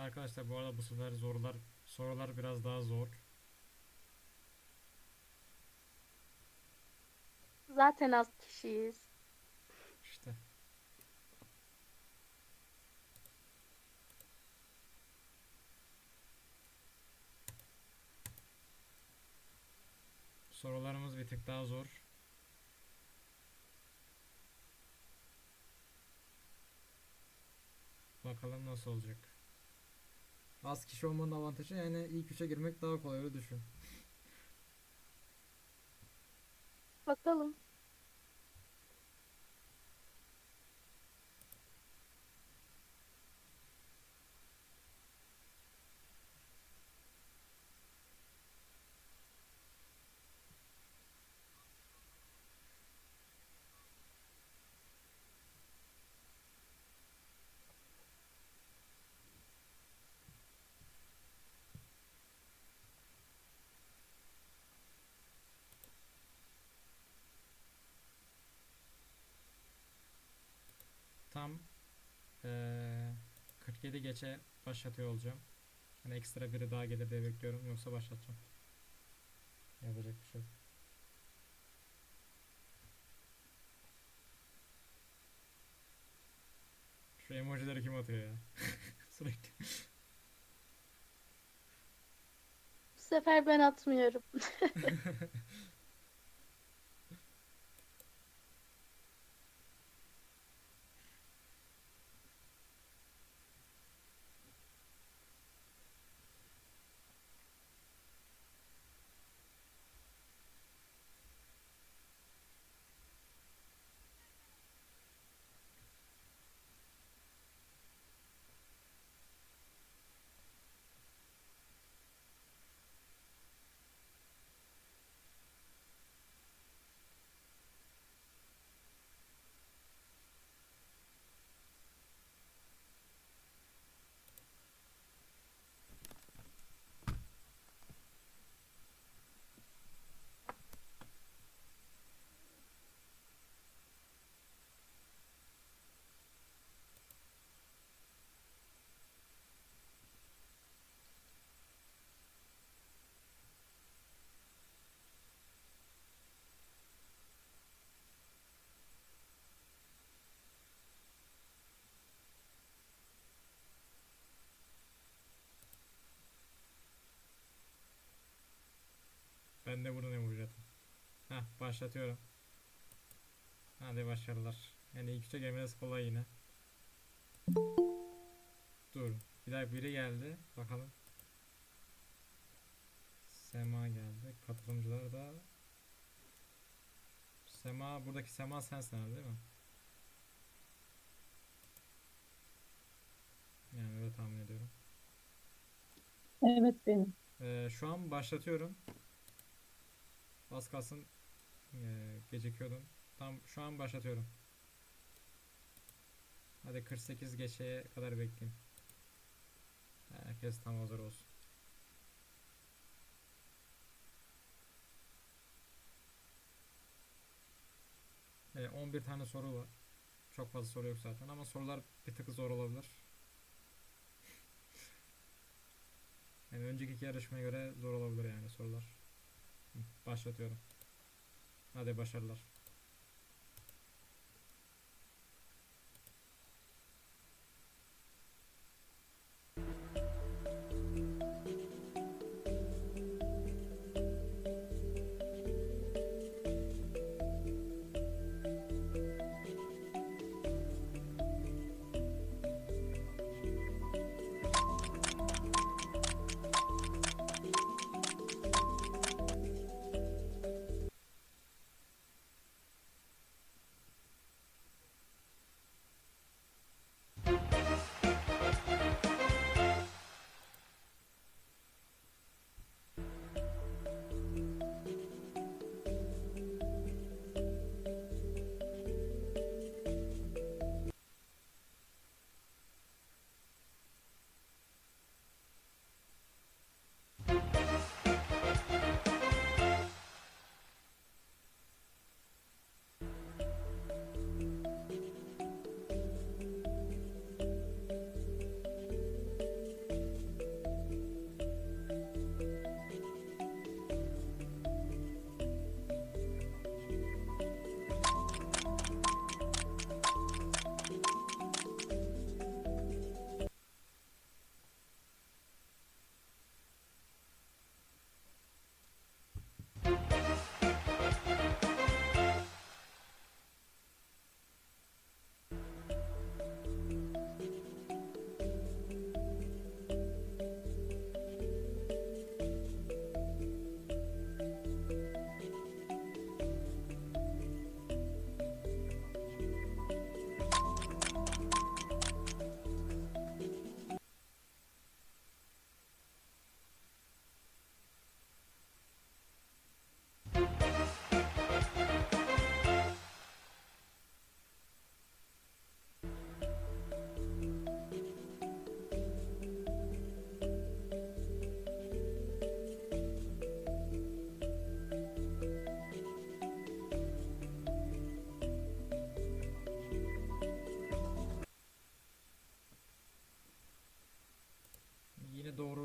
Arkadaşlar bu arada bu sefer zorlar sorular biraz daha zor. Zaten az kişiyiz. İşte. Sorularımız bir tık daha zor. Bakalım nasıl olacak. Az kişi olmanın avantajı yani ilk üçe girmek daha kolay öyle düşün. Bakalım. Tam eee 47 geçe başlatıyor olacağım. Hani ekstra biri daha gelir diye bekliyorum. Yoksa başlatacağım. Yapacak bir şey yok. Şu emojileri kim atıyor ya? Sürekli. Bu sefer ben atmıyorum. Ben de buradan atayım. Heh başlatıyorum. Hadi başarılar. Yani ilk üçe gelmeniz kolay yine. Dur. Bir dakika biri geldi. Bakalım. Sema geldi. Katılımcılar da Sema buradaki Sema sensin herhalde değil mi? Yani öyle tahmin ediyorum. Evet benim. Ee, şu an başlatıyorum. Az kalsın ee, gecikiyordum. Tam şu an başlatıyorum. Hadi 48 geçeye kadar bekleyin. Herkes tam hazır olsun. Ee, 11 tane soru var. Çok fazla soru yok zaten ama sorular bir tık zor olabilir. Yani önceki iki yarışmaya göre zor olabilir yani sorular. Başlatıyorum. Hadi başarılar.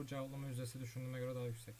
Cevaplama yüzdesi düşündüğüme göre daha yüksek.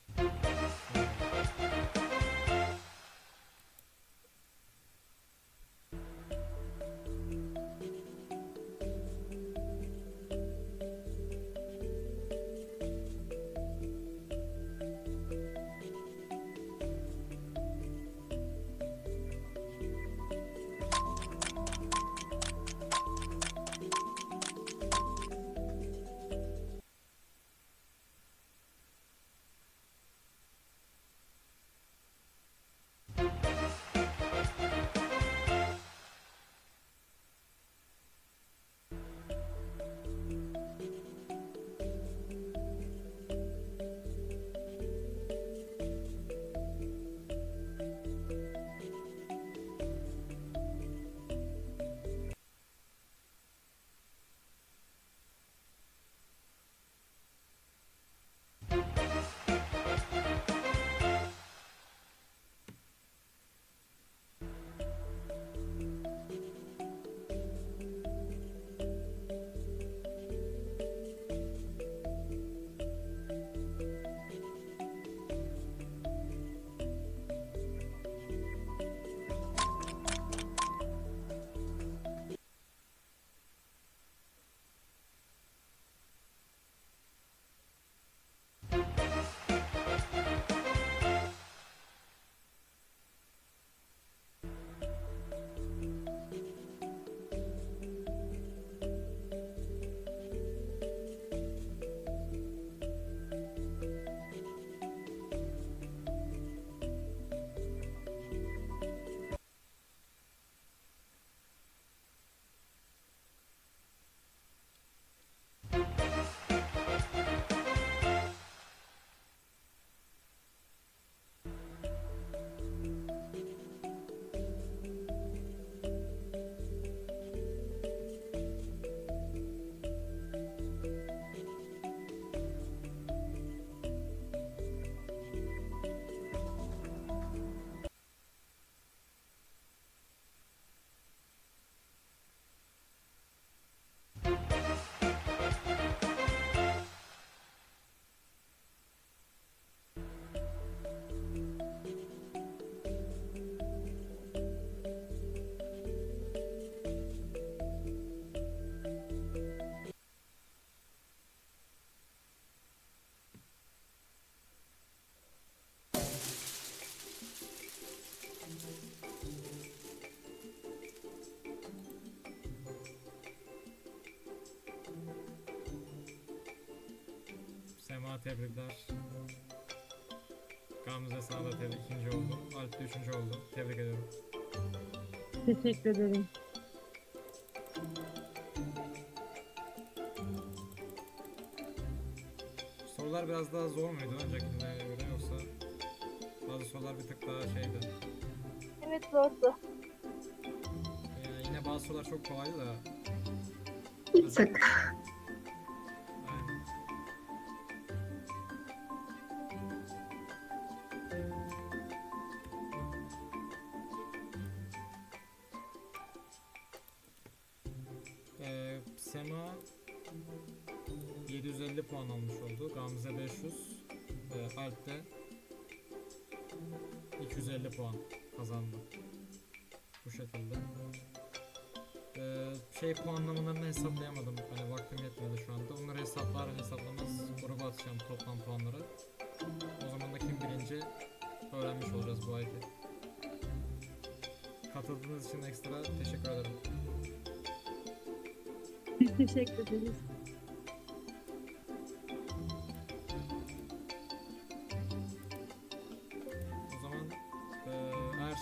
Tebrikler. Gamze sana da tebrik ikinci oldu. Alp de üçüncü oldu. Tebrik ediyorum. Teşekkür ederim. Sorular biraz daha zor muydu öncekine göre yoksa bazı sorular bir tık daha şeydi. Evet zordu. Yani yine bazı sorular çok kolaydı da. Bir tık. 750 puan almış oldu. Gamze 500. E, Alp de 250 puan kazandı. Bu şekilde. Ee, şey puanlamalarını hesaplayamadım. Hani vaktim yetmedi şu anda. Onları hesaplar hesaplamaz gruba atacağım toplam puanları. O zaman da kim birinci öğrenmiş olacağız bu ayki. Katıldığınız için ekstra teşekkür ederim. Teşekkür ederiz.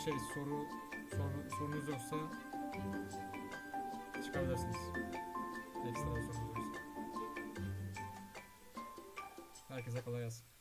Şey soru, soru sorunuz yoksa çıkabilirsiniz. Ekstra sorunuz yoksa. Herkese kolay gelsin.